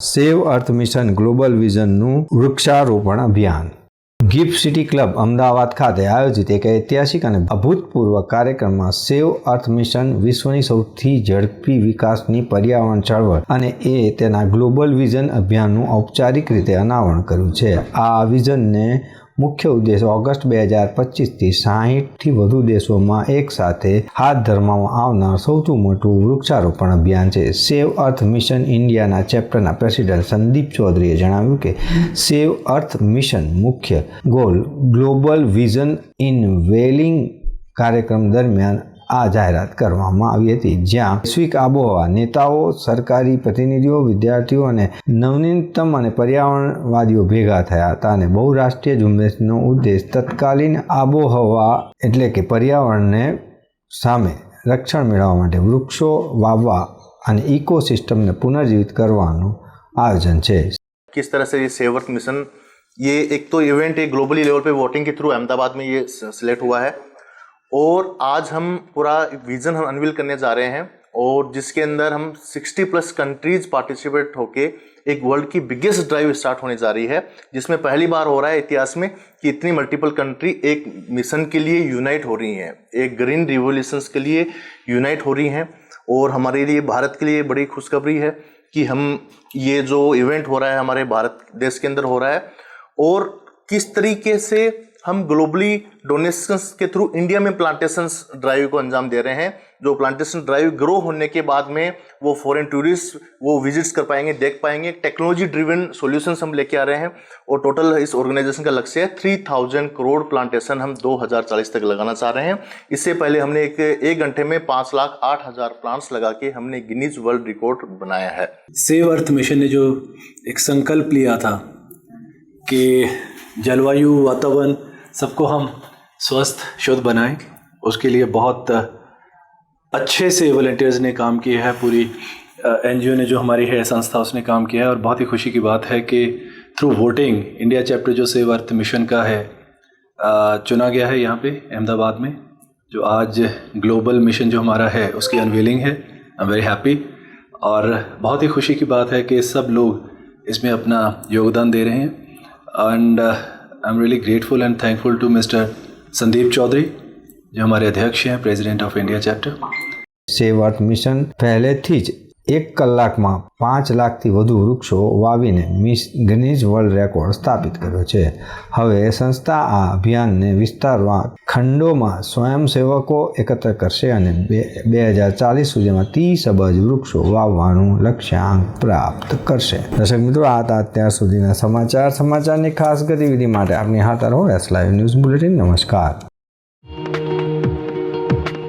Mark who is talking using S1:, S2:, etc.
S1: સેવ earth mission global વિઝનનું વૃક્ષારોપણ અભિયાન. Gift city club Ahmedabad ખાતે આયોજિત એક ઐતિહાસિક અને અભૂતપૂર્વ કાર્યક્રમમાં સેવ અર્થ મિશન વિશ્વની સૌથી ઝડપી વિકાસની પર્યાવરણ ચળવળ અને એ તેના ગ્લોબલ વિઝન અભિયાનનું ઔપચારિક રીતે અનાવરણ કર્યું છે. આ વિઝનને મુખ્ય ઉદ્દેશ ઓગસ્ટ બે હજાર પચીસથી સાહીઠથી વધુ દેશોમાં એક સાથે હાથ ધરવામાં આવનાર સૌથી મોટું વૃક્ષારોપણ અભિયાન છે. સેવ અર્થ મિશન ઇન્ડિયાના ચેપ્ટરના પ્રેસિડેન્ટ સંદીપ ચૌધરીએ જણાવ્યું કે સેવ અર્થ મિશન મુખ્ય goal global vision unveiling કાર્યક્રમ દરમિયાન આ જાહેરાત કરવામાં આવી હતી જ્યાં વૈશ્વિક આબોહવા નેતાઓ સરકારી પ્રતિનિધિઓ વિદ્યાર્થીઓ અને નવનીતમ અને પર્યાવરણવાદીઓ ભેગા થયા હતા અને બહુરાષ્ટ્રીય ઝુંબેશનો ઉદ્દેશ તત્કાલીન આબોહવા એટલે કે પર્યાવરણને સામે રક્ષણ મેળવવા માટે વૃક્ષો વાવવા અને ઇકોસિસ્ટમને પુનર્જીવિત કરવાનું આયોજન છે
S2: किस तरह से ये सेवर्थ मिशन ये एक तो इवेंट एक ग्लोबली लेवल पे वोटिंग के थ्रू अहमदाबाद में ये सिलेक्ट हुआ है और आज हम पूरा विजन हम अनवील करने जा रहे हैं और जिसके अंदर हम 60 प्लस कंट्रीज़ पार्टिसिपेट होके एक वर्ल्ड की बिगेस्ट ड्राइव स्टार्ट होने जा रही है, जिसमें पहली बार हो रहा है इतिहास में कि इतनी मल्टीपल कंट्री एक मिशन के लिए यूनाइट हो रही हैं, एक ग्रीन रिवोल्यूशंस के लिए यूनाइट हो रही हैं और हमारे लिए, भारत के लिए बड़ी खुशखबरी है कि हम ये जो इवेंट हो रहा है हमारे भारत देश के अंदर हो रहा है और किस तरीके से हम ग्लोबली डोनेशंस के थ्रू इंडिया में प्लांटेशंस ड्राइव को अंजाम दे रहे हैं। जो प्लांटेशन ड्राइव ग्रो होने के बाद में वो फॉरेन टूरिस्ट वो विजिट्स कर पाएँगे, देख पाएँगे। टेक्नोलॉजी ड्रिवन सॉल्यूशंस हम लेके आ रहे हैं और टोटल इस ऑर्गेनाइजेशन का लक्ष्य है थ्री थाउज़ेंड करोड़ प्लांटेशन हम 2040 तक लगाना चाह रहे हैं। इससे पहले हमने एक एक घंटे में पाँच लाख आठ हज़ार प्लांट्स लगा के हमने गिनीज वर्ल्ड रिकॉर्ड बनाया है।
S3: सेव अर्थ मिशन ने जो एक संकल्प लिया था कि जलवायु वातावरण सबको हम स्वस्थ, शुद्ध बनाएँ। उसके लिए बहुत अच्छे से वॉल्टियर्स ने काम किया है। पूरी एनजीओ ने जो हमारी है, संस्था, उसने काम किया है। और बहुत ही खुशी की बात है कि थ्रू वोटिंग इंडिया चैप्टर जो सेव अर्थ मिशन का है चुना गया है यहाँ पे, अहमदाबाद में। जो आज ग्लोबल मिशन जो हमारा है, उसकी अनवीलिंग है। आई एम वेरी हैप्पी और बहुत ही खुशी की बात है कि सब लोग इसमें अपना योगदान दे रहे हैं। And I am really grateful and thankful to mister Sandeep Chaudhary जो हमारे अध्यक्ष हैं president of India
S1: chapter Seva mission पहले थी એક કલાકમાં પાંચ લાખથી વધુ વૃક્ષો વાવીને મિસ ગિનીઝ વર્લ્ડ રેકોર્ડ સ્થાપિત કર્યો છે. હવે સંસ્થા આ અભિયાનને વિસ્તારવા ખંડોમાં સ્વયંસેવકો એકત્ર કરશે અને બે હજાર ચાલીસ સુધીમાં ત્રીસ અબજ વૃક્ષો વાવવાનું લક્ષ્યાંક પ્રાપ્ત કરશે. દર્શક મિત્રો, આ હતા અત્યાર સુધીના સમાચાર. સમાચારની ખાસ ગતિવિધિ માટે આપની હાથર હોય એસ લાઈવ ન્યૂઝ બુલેટિન નમસ્કાર.